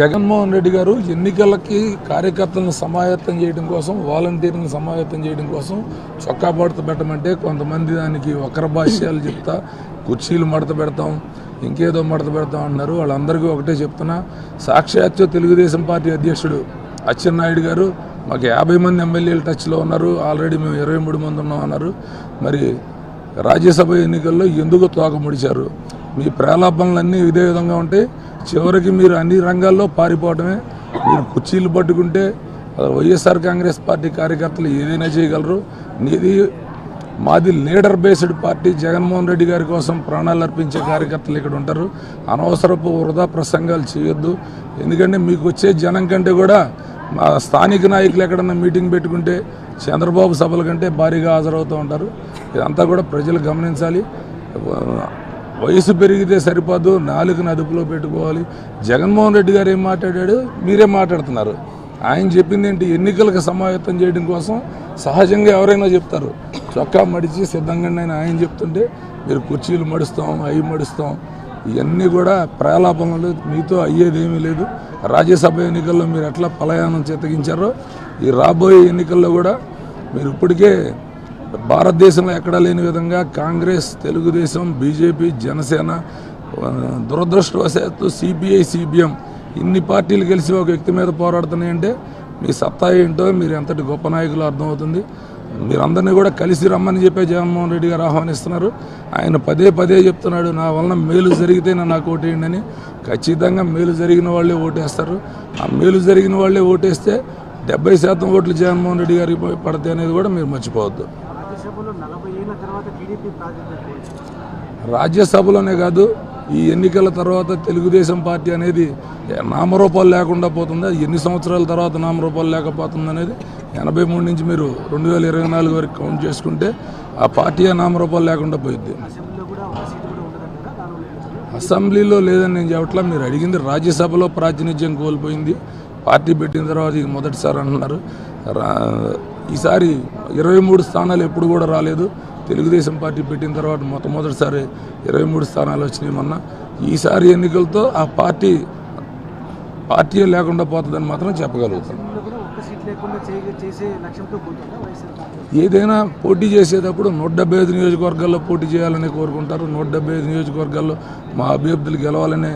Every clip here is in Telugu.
జగన్మోహన్ రెడ్డి గారు ఎన్నికలకి కార్యకర్తలను సమాయత్తం చేయడం కోసం వాలంటీర్లను సమాయత్తం చేయడం కోసం చొక్కా పడత పెట్టమంటే కొంతమంది దానికి వక్ర భాష్యాలు చెప్తా కుర్చీలు మడత పెడతాం ఇంకేదో మడత పెడతాం అన్నారు. వాళ్ళందరికీ ఒకటే చెప్తున్నా సాక్షాత్తు తెలుగుదేశం పార్టీ అధ్యక్షుడు అచ్చెన్నాయుడు గారు మాకు యాభై మంది ఎమ్మెల్యేలు టచ్లో ఉన్నారు. ఆల్రెడీ మేము ఇరవై మూడు మంది ఉన్నాం అన్నారు. మరి రాజ్యసభ ఎన్నికల్లో ఎందుకు తోక ముడిచారు? మీ ప్రలాపనలన్నీ ఇదే విధంగా ఉంటాయి చివరికి మీరు అన్ని రంగాల్లో పారిపోవడమే మీరు కుర్చీలు పట్టుకుంటే వైఎస్ఆర్ కాంగ్రెస్ పార్టీ కార్యకర్తలు ఏదైనా చేయగలరు. నీది మాది leader based party Jaganmohan Reddy గారి కోసం ప్రాణాలు అర్పించే కార్యకర్తలు ఇక్కడ ఉంటారు. అనవసరపు వృధా ప్రసంగాలు చేయొద్దు. ఎందుకంటే మీకు వచ్చే జనం కంటే కూడా మా స్థానిక నాయకులు ఎక్కడన్నా మీటింగ్ పెట్టుకుంటే చంద్రబాబు సభల కంటే భారీగా హాజరవుతూ ఉంటారు. ఇదంతా కూడా ప్రజలు గమనించాలి. వయసు పెరిగితే సరిపోదు నాలుగుని అదుపులో పెట్టుకోవాలి. జగన్మోహన్ రెడ్డి గారు ఏం మాట్లాడాడు? మీరే మాట్లాడుతున్నారు. ఆయన చెప్పింది ఏంటి? ఎన్నికలకు సమాయత్తం చేయడం కోసం సహజంగా ఎవరైనా చెప్తారు. చొక్కా మడిచి సిద్ధంగా ఆయన ఆయన చెప్తుంటే మీరు కుర్చీలు మడుస్తాం అవి మడుస్తాం. ఇవన్నీ కూడా ప్రలాపనలు. మీతో అయ్యేదేమీ లేదు. రాజ్యసభ ఎన్నికల్లో మీరు ఎట్లా పలాయనం చేతగించారో ఈ రాబోయే ఎన్నికల్లో కూడా మీరు ఇప్పటికే భారతదేశంలో ఎక్కడా లేని విధంగా కాంగ్రెస్ తెలుగుదేశం బీజేపీ జనసేన దురదృష్టవశాత్తు సిపిఐ సిపిఎం ఇన్ని పార్టీలు కలిసి ఒక వ్యక్తి మీద పోరాడుతున్నాయంటే మీ సత్తా ఏంటో మీరు ఎంతటి గొప్ప నాయకులు అర్థమవుతుంది. మీరందరినీ కూడా కలిసి రమ్మని చెప్పే జగన్మోహన్ రెడ్డి గారు ఆహ్వానిస్తున్నారు. ఆయన పదే పదే చెప్తున్నాడు నా వలన మేలు జరిగితే నాకు ఓటేయండి అని. ఖచ్చితంగా మేలు జరిగిన వాళ్ళే ఓటేస్తారు. ఆ మేలు జరిగిన వాళ్ళే ఓటేస్తే డెబ్బై శాతం ఓట్లు జగన్మోహన్ రెడ్డి గారికి పడతాయి అనేది కూడా మీరు మర్చిపోవద్దు. రాజ్యసభలోనే కాదు ఈ ఎన్నికల తర్వాత తెలుగుదేశం పార్టీ అనేది నామరూపాలు లేకుండా పోతుంది. అది ఎన్ని సంవత్సరాల తర్వాత నామరూపాలు లేకపోతుంది అనేది ఎనభై మూడు నుంచి మీరు రెండు వేల ఇరవై నాలుగు వరకు కౌంట్ చేసుకుంటే ఆ పార్టీ నామరూపాలు లేకుండా పోయింది అసెంబ్లీలో లేదని నేను చెప్పట్లా మీరు అడిగింది రాజ్యసభలో ప్రాతినిధ్యం కోల్పోయింది. పార్టీ పెట్టిన తర్వాత ఇది మొదటిసారి అంటున్నారు. ఈసారి ఇరవై మూడు స్థానాలు ఎప్పుడు కూడా రాలేదు. తెలుగుదేశం పార్టీ పెట్టిన తర్వాత మొట్టమొదటిసారి ఇరవై మూడు స్థానాలు వచ్చినాయి మొన్న. ఈసారి ఎన్నికలతో ఆ పార్టీ పార్టీ లేకుండా పోతుందని మాత్రం చెప్పగలుగుతాను ఏదైనా పోటీ చేసేటప్పుడు నూట డెబ్బై ఐదు నియోజకవర్గాల్లో పోటీ చేయాలని కోరుకుంటారు. నూట డెబ్బై ఐదు నియోజకవర్గాల్లో మా అభ్యర్థులు గెలవాలనే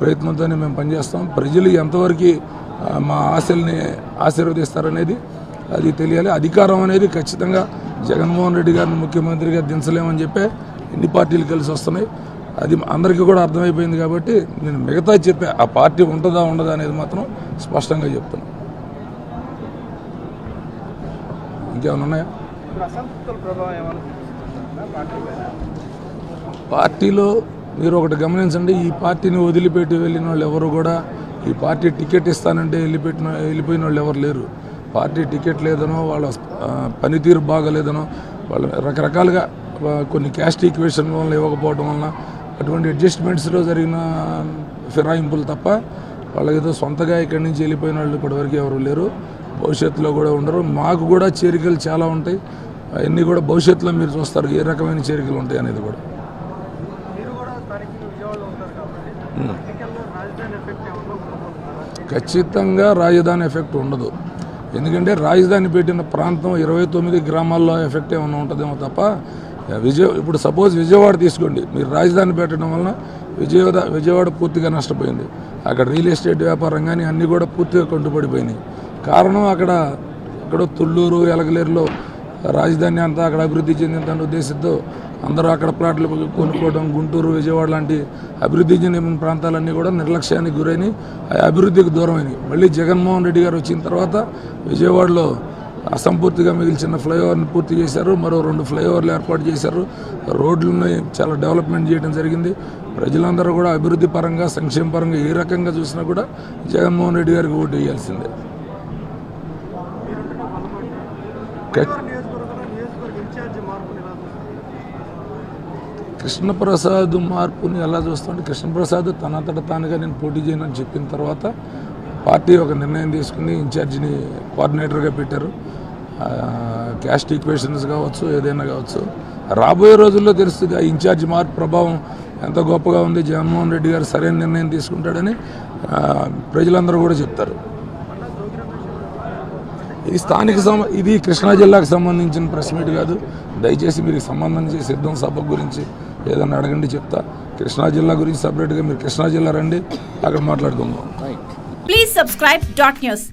ప్రయత్నంతోనే మేము పనిచేస్తాం. ప్రజలు ఎంతవరకు మా ఆశల్ని ఆశీర్వదిస్తారనేది అది తెలియాలి. అధికారం అనేది ఖచ్చితంగా జగన్మోహన్ రెడ్డి గారిని ముఖ్యమంత్రిగా దించలేమని చెప్పే ఎన్ని పార్టీలు కలిసి వస్తున్నాయి. అది అందరికీ కూడా అర్థమైపోయింది కాబట్టి నేను మిగతా చెప్పే ఆ పార్టీ ఉంటుందా ఉండదా అనేది మాత్రం స్పష్టంగా చెప్తున్నాను ఇంకేమైనా ఉన్నాయా? పార్టీలో మీరు ఒకటి గమనించండి. ఈ పార్టీని వదిలిపెట్టి వెళ్ళిన వాళ్ళు ఎవరు కూడా ఈ పార్టీ టికెట్ ఇస్తానంటే వెళ్ళిపెట్టిన వెళ్ళిపోయిన వాళ్ళు ఎవరు లేరు. పార్టీ టికెట్ లేదనో వాళ్ళ పనితీరు బాగలేదనో వాళ్ళు రకరకాలుగా కొన్ని క్యాస్ట్ ఈక్వేషన్ వల్ల ఇవ్వకపోవడం వలన అటువంటి అడ్జస్ట్మెంట్స్లో జరిగిన ఫిరాయింపులు తప్ప వాళ్ళకి ఏదో సొంతగా ఇక్కడి నుంచి వెళ్ళిపోయిన వాళ్ళు ఇప్పటివరకు ఎవరు లేరు. భవిష్యత్తులో కూడా ఉండరు. మాకు కూడా చేరికలు చాలా ఉంటాయి. అవన్నీ కూడా భవిష్యత్తులో మీరు చూస్తారు ఏ రకమైన చేరికలు ఉంటాయి అనేది కూడా? ఖచ్చితంగా రాజధాని ఎఫెక్ట్ ఉండదు. ఎందుకంటే రాజధాని పెట్టిన ప్రాంతం ఇరవై తొమ్మిది గ్రామాల్లో ఎఫెక్ట్ ఏమైనా ఉంటుందేమో తప్ప విజయ ఇప్పుడు సపోజ్ విజయవాడ తీసుకోండి. మీరు రాజధాని పెట్టడం వలన విజయవాడ విజయవాడ పూర్తిగా నష్టపోయింది. అక్కడ రియల్ ఎస్టేట్ వ్యాపారం కానీ అన్నీ కూడా పూర్తిగా కొంటుపడిపోయినాయి కారణం అక్కడ ఇక్కడ తుళ్ళూరు ఎలగలేరులో రాజధాని అంతా అక్కడ అభివృద్ధి చెందిందన్న ఉద్దేశంతో అందరూ అక్కడ ప్లాట్లు కొనుక్కోవడం గుంటూరు విజయవాడ లాంటి అభివృద్ధి చెందిన ప్రాంతాలన్నీ కూడా నిర్లక్ష్యానికి గురైన ఆ అభివృద్ధికి దూరమైనవి. మళ్ళీ జగన్మోహన్ రెడ్డి గారు వచ్చిన తర్వాత విజయవాడలో అసంపూర్తిగా మిగిల్చిన ఫ్లైఓవర్ని పూర్తి చేశారు. మరో రెండు ఫ్లైఓవర్లు ఏర్పాటు చేశారు. రోడ్లను చాలా డెవలప్మెంట్ చేయడం జరిగింది. ప్రజలందరూ కూడా అభివృద్ధి పరంగా సంక్షేమ పరంగా ఏ రకంగా చూసినా కూడా జగన్మోహన్ రెడ్డి గారికి ఓటు వేయాల్సిందే ఖ- నియోజకవర్గంలో నియోజకవర్గ ఇన్ఛార్జ్ మార్పుని ఎలా చూస్తారు? కృష్ణప్రసాద్ మార్పుని ఎలా చూస్తుంటే కృష్ణప్రసాద్ తనంతట తానుగా నేను పోటీ చేయనని చెప్పిన తర్వాత పార్టీ ఒక నిర్ణయం తీసుకుని ఇన్ఛార్జిని కోఆర్డినేటర్గా పెట్టారు. క్యాస్ట్ ఈక్వేషన్స్ కావచ్చు ఏదైనా కావచ్చు. రాబోయే రోజుల్లో తెలుస్తుంది ఆ ఇన్ఛార్జ్ మార్పు ప్రభావం ఎంత గొప్పగా ఉంది జగన్మోహన్ రెడ్డి గారు సరైన నిర్ణయం తీసుకుంటాడని ప్రజలందరూ కూడా చెప్తారు. ఇది స్థానిక సమ ఇది కృష్ణా జిల్లాకు సంబంధించిన ప్రెస్ మీట్ కాదు. దయచేసి మీరు సంబంధం చేసి సిద్ధం సభ గురించి ఏదన్నా అడగండి చెప్తా. కృష్ణా జిల్లా గురించి సపరేట్గా మీరు కృష్ణా జిల్లా రండి అక్కడ మాట్లాడుకుందాం. Please subscribe dot news